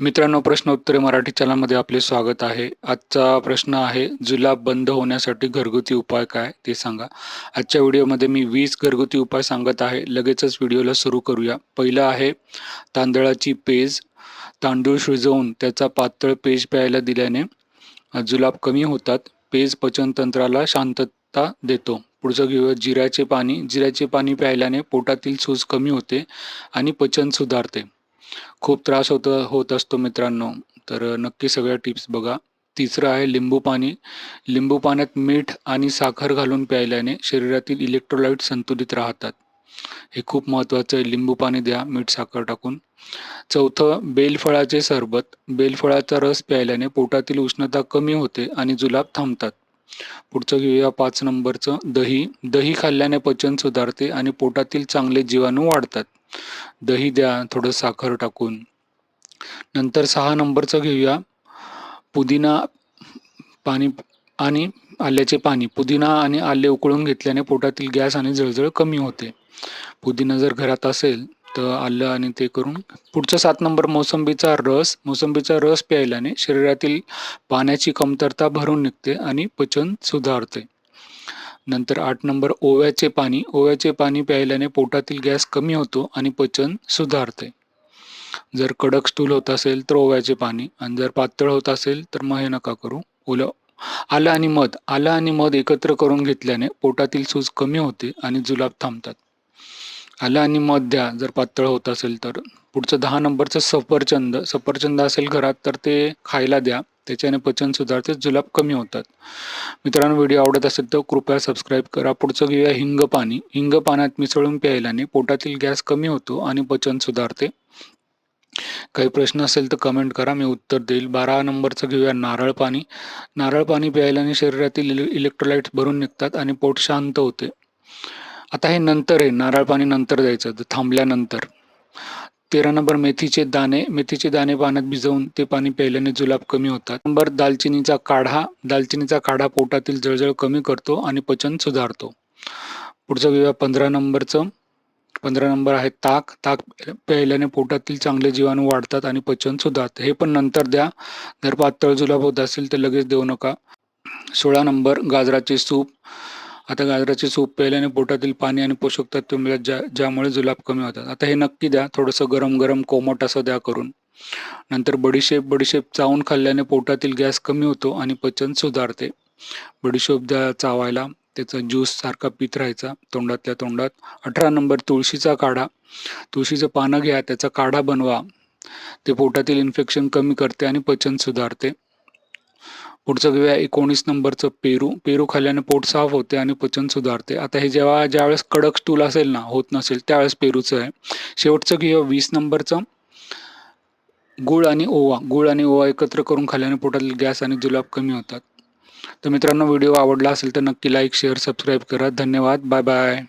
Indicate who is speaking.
Speaker 1: मित्रांनो प्रश्न उत्तरे मराठी चॅनलमध्ये आपले स्वागत आहे. आजचा प्रश्न आहे जुलाब बंद होण्यासाठी घरगुती उपाय काय ते सांगा. आजच्या व्हिडिओमध्ये मी वीस घरगुती उपाय सांगत आहे. लगेचच व्हिडिओला सुरू करूया. पहिलं आहे तांदळाची पेज तांदूळ शिजवून त्याचा पातळ पेज प्यायला दिल्याने जुलाब कमी होतात. पेज पचनतंत्राला शांतता देतो. पुढचं घेऊया जिऱ्याचे पाणी. जिऱ्याचे पाणी प्यायल्याने पोटातील सूज कमी होते आणि पचन सुधारते. खूप त्रास होत होत असतो मित्रांनो. तर नक्की सगळ्या टिप्स बघा. तिसरं आहे लिंबू पाणी. लिंबू पाण्यात मीठ आणि साखर घालून प्यायल्याने शरीरातील इलेक्ट्रोलाइट संतुलित राहतात. हे खूप महत्त्वाचं आहे. लिंबू पाणी द्या मीठ साखर टाकून. चौथं बेलफळाचे सरबत. बेलफळाचा रस प्यायल्याने पोटातील उष्णता कमी होते आणि जुलाब थांबतात. पुढचं घेऊया पाच नंबरचं. दही. दही खाल्ल्याने पचन सुधारते आणि पोटातील चांगले जीवाणू वाढतात. दही द्या थोडं साखर टाकून. नंतर सहा नंबरचं घेऊया. पुदिना पाणी आणि आल्याचे पाणी. पुदिना आणि आले उकळून घेतल्याने पोटातील गॅस आणि जळजळ कमी होते. पुदिना जर घरात असेल तर आलं आणि ते करून पुढचं सात नंबर मोसंबीचा रस मोसंबीचा रस प्यायल्याने शरीरातील पाण्याची कमतरता भरून निघते आणि पचन सुधारते. नंतर आठ नंबर ओव्याचे पाणी ओव्याचे पाणी प्यायल्याने पोटातील गॅस कमी होतो आणि पचन सुधारते. जर कडक स्टूल होत असेल तर ओव्याचे पाणी आणि जर पातळ होत असेल तर मग हे नका करू. ओलं आलं आणि मध आलं आणि मध एकत्र करून घेतल्याने पोटातील सूज कमी होते आणि जुलाब थांबतात. आलं आणि मध द्या. जर पातळ होत असेल तर. पुढचं दहा नंबरचं सफरचंद. सफरचंद असेल घरात तर ते खायला द्या. त्याच्याने पचन सुधारते जुलाब कमी होतात. मित्रांनो व्हिडिओ आवडत असेल तर कृपया सबस्क्राईब करा. पुढचं घेऊया हिंग पाणी. हिंग पाण्यात मिसळून प्यायल्याने पोटातील गॅस कमी होतो आणि पचन सुधारते. काही प्रश्न असेल तर कमेंट करा. मी उत्तर देईल. बारा नंबरचं घेऊया नारळ पाणी. नारळ पाणी प्यायल्याने शरीरातील इले इलेक्ट्रोलाइट्स भरून निघतात आणि पोट शांत होते. आता हे नंतर आहे नारळ पाणी नंतर द्यायचं थांबल्यानंतर. तेरा नंबर मेथीचे दाणे मेथीचे दाणे पाण्यात भिजवून ते पाणी प्यायल्याने जुलाब कमी होतात. नंबर दालचिनीचा काढा दालचिनीचा काढा पोटातील जळजळ कमी करतो आणि पचन सुधारतो. पुढचं घेऊया पंधरा नंबरचं. पंधरा नंबर आहे ताक. ताक प्यायल्याने पोटातील चांगले जीवाणू वाढतात आणि पचन सुधारते. हे पण नंतर द्या. जर पातळ जुलाब होत असेल तर लगेच देऊ नका. सोळा नंबर गाजराचे सूप. आता गाजराचे सूप प्यायल्याने पोटातील पाणी आणि पोषक तत्व मिळत ज्या ज्यामुळे जुलाब कमी होतात. आता हे नक्की द्या. थोडंसं गरम गरम कोमट असं द्या करून. नंतर बडीशेप बडीशेप चावून खाल्ल्याने पोटातील गॅस कमी होतो आणि पचन सुधारते. बडीशेप द्या चावायला. त्याचा ज्यूस सारखा पित राहायचा. तोंडातल्या तोंडात. अठरा नंबर तुळशीचा काढा. तुळशीचं पानं घ्या. त्याचा काढा बनवा. ते पोटातील इन्फेक्शन कमी करते आणि पचन सुधारते. पुढचं घेऊया. एकोणीस नंबरचं पेरू. पेरू खाल्ल्याने पोट साफ होते आणि पचन सुधारते. आता हे जेव्हा ज्यावेळेस कडक स्टूल असेल ना होत नसेल त्यावेळेस पेरूचं आहे. शेवटचं घेऊया. वीस नंबरचं गुळ आणि ओवा. गुळ आणि ओवा एकत्र करून खाल्ल्याने पोटातील गॅस आणि जुलाब कमी होतात. तर मित्रांनो व्हिडिओ आवडला असेल तर नक्की लाईक शेअर सबस्क्राईब करा. धन्यवाद. Bye bye